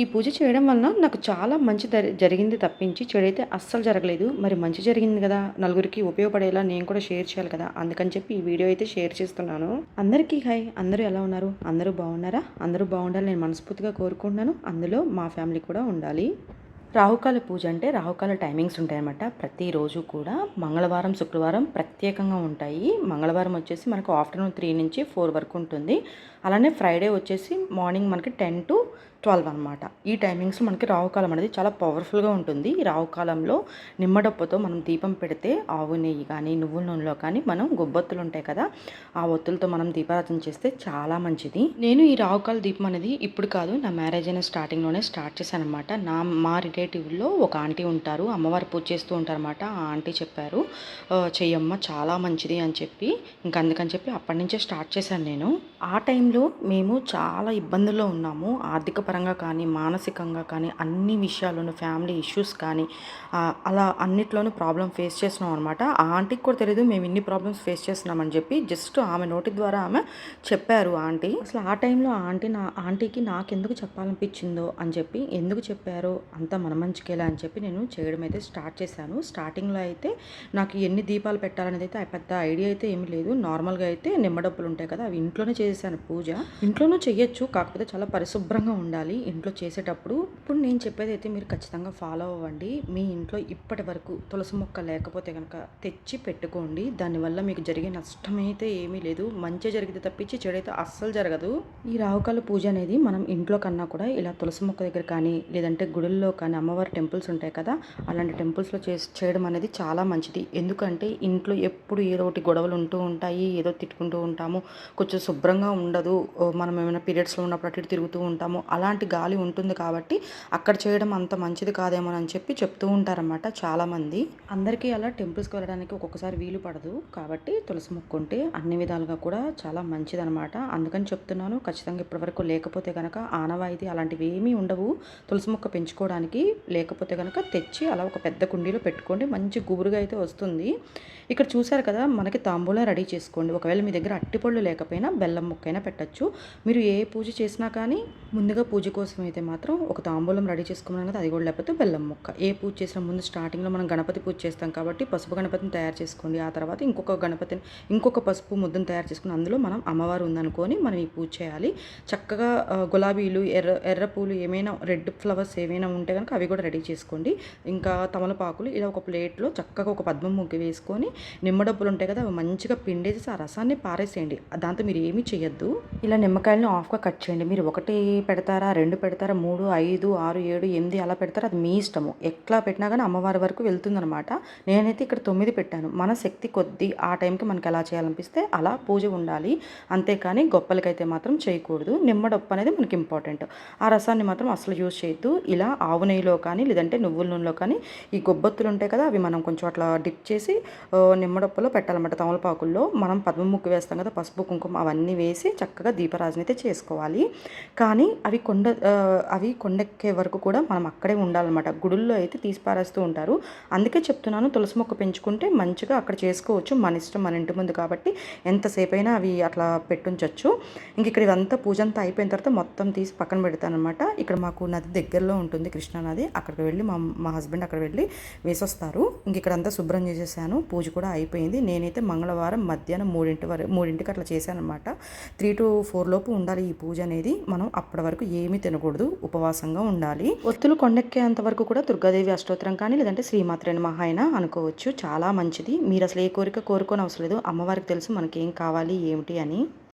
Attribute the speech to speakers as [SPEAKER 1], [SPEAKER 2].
[SPEAKER 1] ఈ పూజ చేయడం వలన నాకు చాలా మంచి జరిగింది తప్పించి చెడైతే అస్సలు జరగలేదు. మరి మంచి జరిగింది కదా. నలుగురికి ఉపయోగపడేలా నేను కూడా షేర్ చేయాలి కదా. అందుకని చెప్పి ఈ వీడియో అయితే షేర్ చేస్తున్నాను. అందరికీ హాయ్. అందరూ ఎలా ఉన్నారు? అందరూ బాగున్నారా? అందరూ బాగుండాలి నేను మనస్ఫూర్తిగా కోరుకుంటున్నాను. అందులో మా ఫ్యామిలీ కూడా ఉండాలి. రాహుకాల పూజ అంటే రాహుకాల టైమింగ్స్ ఉంటాయన్నమాట. ప్రతిరోజు కూడా మంగళవారం శుక్రవారం ప్రత్యేకంగా ఉంటాయి. మంగళవారం వచ్చేసి మనకు ఆఫ్టర్నూన్ త్రీ నుంచి ఫోర్ వరకు ఉంటుంది. అలానే ఫ్రైడే వచ్చేసి మార్నింగ్ మనకి టెన్ టు ట్వెల్వ్ అనమాట ఈ టైమింగ్స్ మనకి రావుకాలం అనేది చాలా పవర్ఫుల్గా ఉంటుంది. ఈ రావుకాలంలో నిమ్మడప్పుతో మనం దీపం పెడితే ఆవు నెయ్యి కానీ నువ్వుల నూనెలో కానీ మనం గొబ్బొత్తులు ఉంటాయి కదా ఆ ఒత్తులతో మనం దీపారాధన చేస్తే చాలా మంచిది. నేను ఈ రావుకాల దీపం అనేది ఇప్పుడు కాదు నా మ్యారేజ్ అయిన స్టార్టింగ్లోనే స్టార్ట్ చేశాను అనమాట నా మా రిలేటివ్లో ఒక ఆంటీ ఉంటారు అమ్మవారు పూజ చేస్తూ ఉంటారన్నమాట. ఆ ఆంటీ చెప్పారు చెయ్యమ్మ చాలా మంచిది అని చెప్పి. ఇంకా అందుకని చెప్పి అప్పటి నుంచే స్టార్ట్ చేశాను నేను. ఆ టైం టైంలో మేము చాలా ఇబ్బందుల్లో ఉన్నాము. ఆర్థిక పరంగా కానీ మానసికంగా కానీ అన్ని విషయాల్లోనూ ఫ్యామిలీ ఇష్యూస్ కానీ అలా అన్నిట్లోనూ ప్రాబ్లం ఫేస్ చేస్తున్నాం అనమాట ఆ ఆంటీకి కూడా తెలియదు మేము ఇన్ని ప్రాబ్లమ్స్ ఫేస్ చేస్తున్నామని చెప్పి జస్ట్ ఆమె నోటి ద్వారా ఆమె చెప్పారు ఆంటీ. అసలు ఆ టైంలో ఆ ఆంటీ నా ఆంటీకి నాకెందుకు చెప్పాలనిపించిందో అని చెప్పి ఎందుకు చెప్పారో అంతా మన మంచికేలా అని చెప్పి నేను చేయడం అయితే స్టార్ట్ చేశాను. స్టార్టింగ్లో అయితే నాకు ఎన్ని దీపాలు పెట్టాలనేది అయితే పెద్ద ఐడియా అయితే ఏమీ లేదు. నార్మల్గా అయితే నిమ్మడప్పులు ఉంటాయి కదా అవి ఇంట్లోనే చేశాను పూజ పూజ. ఇంట్లోనూ చెయ్యొచ్చు కాకపోతే చాలా పరిశుభ్రంగా ఉండాలి ఇంట్లో చేసేటప్పుడు. ఇప్పుడు నేను చెప్పేది అయితే మీరు ఖచ్చితంగా ఫాలో అవ్వండి. మీ ఇంట్లో ఇప్పటి వరకు తులసి మొక్క లేకపోతే కనుక తెచ్చి పెట్టుకోండి. దానివల్ల మీకు జరిగే నష్టం అయితే ఏమీ లేదు. మంచి జరిగితే తప్పించి చెడైతే అస్సలు జరగదు. ఈ రావుకాల పూజ అనేది మనం ఇంట్లో కన్నా కూడా ఇలా తులసి మొక్క దగ్గర కానీ లేదంటే గుడుల్లో కానీ అమ్మవారి టెంపుల్స్ ఉంటాయి కదా అలాంటి టెంపుల్స్లో చేసి చేయడం అనేది చాలా మంచిది. ఎందుకంటే ఇంట్లో ఎప్పుడు ఏదో ఒకటి గొడవలు ఉంటూ ఉంటాయి ఏదో తిట్టుకుంటూ ఉంటాము. కొంచెం శుభ్రంగా ఉండదు. ఓ, మనం ఏమైనా పీరియడ్స్లో ఉన్నప్పుడు అటు తిరుగుతూ ఉంటాము అలాంటి గాలి ఉంటుంది కాబట్టి అక్కడ చేయడం అంత మంచిది కాదేమో అని చెప్పి చెప్తూ ఉంటారన్నమాట చాలామంది. అందరికీ అలా టెంపుల్స్కి వెళ్ళడానికి ఒక్కొక్కసారి వీలు పడదు కాబట్టి తులసి మొక్క ఉంటే అన్ని విధాలుగా కూడా చాలా మంచిదన్నమాట. అందుకని చెప్తున్నాను ఖచ్చితంగా ఇప్పటివరకు లేకపోతే కనుక ఆనవాయితీ అలాంటివి ఏమీ ఉండవు. తులసి మొక్క పెంచుకోవడానికి లేకపోతే కనుక తెచ్చి అలా ఒక పెద్ద కుండీలో పెట్టుకోండి మంచి గుబురుగా అయితే వస్తుంది. ఇక్కడ చూసారు కదా మనకి తాంబూలం రెడీ చేసుకోండి. ఒకవేళ మీ దగ్గర అట్టిపళ్ళు లేకపోయినా బెల్లం ముక్కైనా పెట్టచ్చు. మీరు ఏ పూజ చేసినా కానీ ముందుగా పూజ కోసం అయితే మాత్రం ఒక తాంబూలం రెడీ చేసుకున్నాం అది కూడా లేకపోతే బెల్లం మొక్క. ఏ పూజ చేసిన ముందు స్టార్టింగ్లో మనం గణపతి పూజ చేస్తాం కాబట్టి పసుపు గణపతిని తయారు చేసుకోండి. ఆ తర్వాత ఇంకొక గణపతిని ఇంకొక పసుపు ముద్దను తయారు చేసుకుని అందులో మనం అమ్మవారు ఉందనుకొని మనం ఈ పూజ చేయాలి. చక్కగా గులాబీలు ఎర్ర ఎర్ర పూలు ఏమైనా రెడ్ ఫ్లవర్స్ ఏమైనా ఉంటే కనుక అవి కూడా రెడీ చేసుకోండి. ఇంకా తమలపాకులు ఇలా ఒక ప్లేట్లో చక్కగా ఒక పద్మం ముగ్గు వేసుకొని నిమ్మడబ్బులు ఉంటాయి కదా అవి మంచిగా పిండేసి ఆ రసాన్ని పారేసేయండి. దాంతో మీరు ఏమీ చేయొద్దు ఇలా నిమ్మకాయలను ఆఫ్గా కట్ చేయండి. మీరు ఒకటి పెడతారా రెండు పెడతారా మూడు ఐదు ఆరు ఏడు ఎనిమిది అలా పెడతారా. అది మీ ఇష్టము. ఎట్లా పెట్టినా కానీ అమ్మవారి వరకు వెళ్తుందనమాట నేనైతే ఇక్కడ తొమ్మిది పెట్టాను. మన శక్తి కొద్దీ ఆ టైంకి మనకి ఎలా చేయాలనిపిస్తే అలా పూజ ఉండాలి. అంతేకాని గొప్పలకైతే మాత్రం చేయకూడదు. నిమ్మడొప్పు అనేది మనకి ఇంపార్టెంట్. ఆ రసాన్ని మాత్రం అసలు యూజ్ చేయొద్దు. ఇలా ఆవు నెయ్యిలో కానీ లేదంటే నువ్వుల నూనెలో కానీ ఈ గొబ్బొత్తులు ఉంటాయి కదా అవి మనం కొంచెం అట్లా డిప్ చేసి నిమ్మడొప్పలో పెట్టాలన్నమాట. తమలపాకుల్లో మనం పద్మ ముక్కు వేస్తాం కదా పసుపు కుంకుమ అవన్నీ వేసి చక్కగా దీపారాజన అయితే చేసుకోవాలి. కానీ అవి కొండ అవి కొండెక్కే వరకు కూడా మనం అక్కడే ఉండాలన్నమాట. గుడుల్లో అయితే తీసి పారేస్తూ ఉంటారు. అందుకే చెప్తున్నాను తులసి మొక్క పెంచుకుంటే మంచిగా అక్కడ చేసుకోవచ్చు. మన ఇష్టం మన ఇంటి ముందు కాబట్టి ఎంతసేపు అయినా అవి అట్లా పెట్టుంచవచ్చు ఇంక ఇక్కడ ఇదంతా పూజ అంతా అయిపోయిన తర్వాత మొత్తం తీసి పక్కన పెడతానమాట ఇక్కడ మాకు నది దగ్గరలో ఉంటుంది కృష్ణా నది. అక్కడికి వెళ్ళి మా మా హస్బెండ్ అక్కడ వెళ్ళి వేసొస్తారు. ఇంక ఇక్కడ అంతా శుభ్రం చేసేసాను. పూజ కూడా అయిపోయింది. నేనైతే మంగళవారం మధ్యాహ్నం మూడింటి వరకు మూడింటికి అట్లా చేశానమాట త్రీ టు ఫోర్ లోపు ఉండాలి ఈ పూజ అనేది. మనం అప్పటి వరకు ఏమీ తినకూడదు. ఉపవాసంగా ఉండాలి. ఒత్తులు కొండెక్కేంత వరకు కూడా దుర్గాదేవి అష్టోత్తరం కానీ లేదంటే శ్రీమాత్రేణ మహా అయినా అనుకోవచ్చు. చాలా మంచిది. మీరు అసలు ఏ కోరిక కోరుకోని అవసరం లేదు. అమ్మవారికి తెలుసు మనకేం కావాలి ఏమిటి అని.